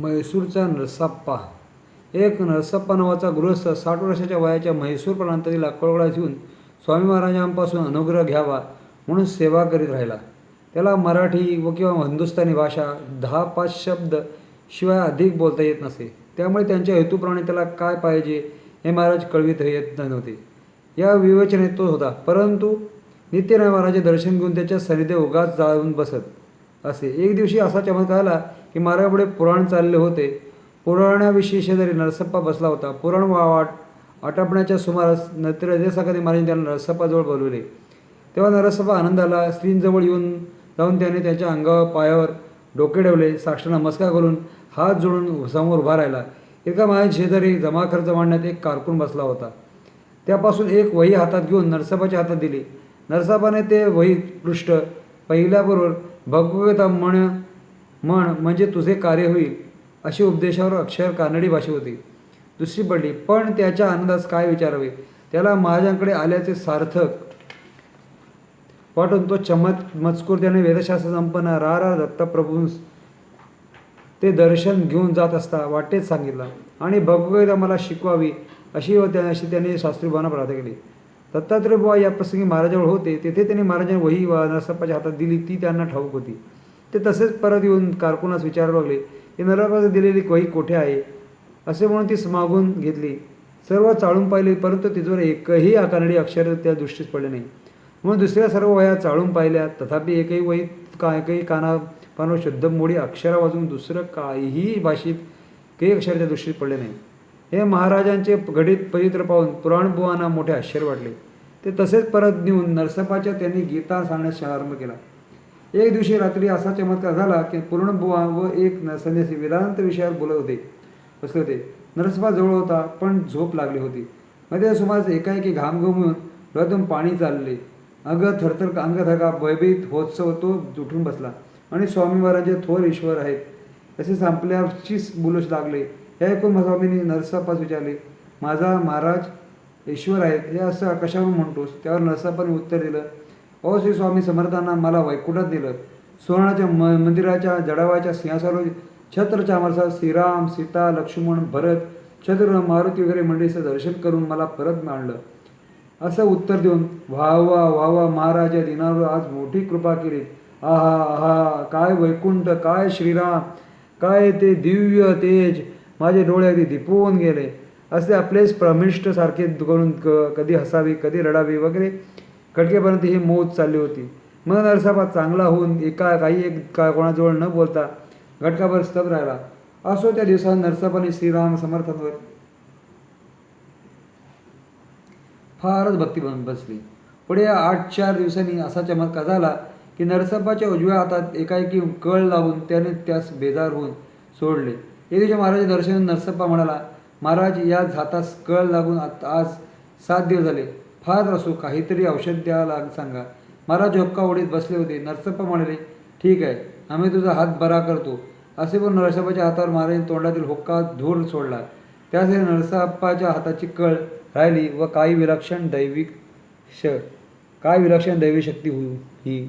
म्हैसूरचा नरसाप्पा. एक नरसप्पा नावाचा गृहस्थ साठ वर्षाच्या वयाच्या म्हैसूर प्रांतातील अक्कलकोटात येऊन स्वामी महाराजांपासून अनुग्रह घ्यावा म्हणून सेवा करीत राहिला. त्याला मराठी व किंवा हिंदुस्थानी भाषा दहा पाच शब्द शिवाय अधिक बोलता येत नसे. त्यामुळे त्यांच्या हेतूप्रमाणे त्याला काय पाहिजे हे महाराज कळवित येत नव्हते. या विवेचनेत तो होता. परंतु नित्यनाय महाराजे दर्शन घेऊन त्याच्या सन्निधे उगाच जाऊन बसत. असे. एक दिवशी असा चमत्कार आला की मार्गापुढे पुराण चालले होते. पुराणाविषयी शेजारी नरसप्पा बसला होता पुराण वाट आटपण्याच्या सुमारास नत्र देसाकाने महाराजांनी त्याला नरसप्पाजवळ बोलवले. तेव्हा नरसप्पा आनंदाला स्त्रींजवळ येऊन जाऊन त्याने त्याच्या अंगावर पायावर डोके ठेवले साक्ष नमस्कार करून हात जोडून समोर उभा राहिला. एका माझ्या शेजारी जमा खर्च मांडण्यात एक कारकून बसला होता. त्यापासून एक वही हातात घेऊन नरसपाच्या हातात दिली. नरसापाने ते वही पृष्ठ पहिल्याबरोबर भगवता म्हण म्हण म्हणजे तुझे कार्य होईल अशी उपदेशावर अक्षर कानडी भाषा होती. दुसरी पडली पण त्याच्या आनंदास काय विचारावे त्याला महाराजांकडे आल्याचे सार्थक. वाटून तो चमत मजकूर त्याने वेदशास्त्र संपन्न रा रा दत्तप्रभूंस ते दर्शन घेऊन जात असता वाटेत सांगितलं. आणि भगवगीता मला शिकवावी अशी व त्या अशी त्याने शास्त्रीभावना प्रार्थना केली. दत्तात्रय बुवा या प्रसंगी महाराजाजवळ होते. तेथे त्यांनी महाराजांनी वही वा नरसप्पाच्या हातात दिली. ती त्यांना ठाऊक होती. ते तसेच परत येऊन कारकुनास विचारू लागले. की नरसप्पाने दिलेली वही कोठे आहे? असे म्हणून ती मागून घेतली. सर्व चाळून पाहिली परंतु तिथवर एकही आकानडी अक्षर त्या दृष्टीस पडले नाही. म्हणून दुसऱ्या सर्व वह्या चाळून पाहिल्या. तथापि एकही वही का एकही काना पानावर शुद्ध मोडी अक्षरा वाजून दुसरं काहीही भाषेत काही अक्षर त्या दृष्टीत पडले नाही. हे महाराजांचे घडीत पवित्र पाहून पुराणबुवांना मोठे आश्चर्य वाटले. ते तसेच परत नेऊन नरसपाच्या त्यांनी गीता सांगण्यास आरंभ केला. एक दिवशी रात्री असा चमत्कार झाला की पूर्णबुवा व एक संन्यासी वेदांत विषयावर बोलत होते. बसले होते. नरसपा जवळ होता पण झोप लागली होती. मध्ये सुमारास एकाएकी घाम घुमून डोळ्यातून पाणी चालले. अंग थरथर अंग थरका भयभीत होत्सव तो उठून बसला. आणि स्वामी महाराज थोर ईश्वर आहेत असे संपल्याचीच बोलूच लागले. हे ऐकून महास्वामींनी नरसापास विचारले माझा महाराज ईश्वर आहेत हे असं कशावरून म्हणतोस? त्यावर नरसापाने उत्तर दिलं अहो श्री स्वामी समर्थांना मला वैकुंठात दिलं सुवर्णाच्या म मंदिराच्या जडावाच्या सिंहासावर छत्रच्या आमरसा श्रीराम सीता लक्ष्मण भरत छत्र मारुती वगैरे मंडळीचं दर्शन करून मला परत मांडलं असं उत्तर देऊन वा वा वा वा महाराजा दिनावर आज मोठी कृपा केली. आहा आहा काय वैकुंठ काय श्रीराम काय ते दिव्य तेज माझे डोळे अगदी दिपवून गेले. असे आपलेच प्रमिष्टसारखे करून क कधी हसावी कधी रडावी वगैरे. कटकेपर्यंत ही मोज चालली होती. मग नरसाबा चांगला होऊन एका काही एक का कोणाजवळ न बोलता घटकाभर स्तब राहिला. असो त्या दिवसात नरसाबाने श्रीराम समर्थांवर फारच भक्ती बन बसली. पुढे या आठ चार दिवसांनी असा चमत्कार झाला की नरसप्पाच्या उजव्या हातात एकाएकी कळ लावून त्याने त्यास बेजार होऊन सोडले. एक महाराज दर्शन नरसप्पा म्हणाला महाराज या हातास कळ लागून आज सात दिवस झाले. फार असो काहीतरी औषध द्यावं लाग सांगा. महाराज हक्का ओढीत बसले होते. नरसप्पा म्हणाले ठीक आहे आम्ही तुझा हात बरा करतो. असे पण नरसप्पाच्या हातावर महाराज तोंडातील होक्का धूर सोडला. त्यासाठी नरसप्पाच्या हाताची कळ राहिली व काही विलक्षण दैविक श काय विलक्षण दैवी शक्ती होऊ ही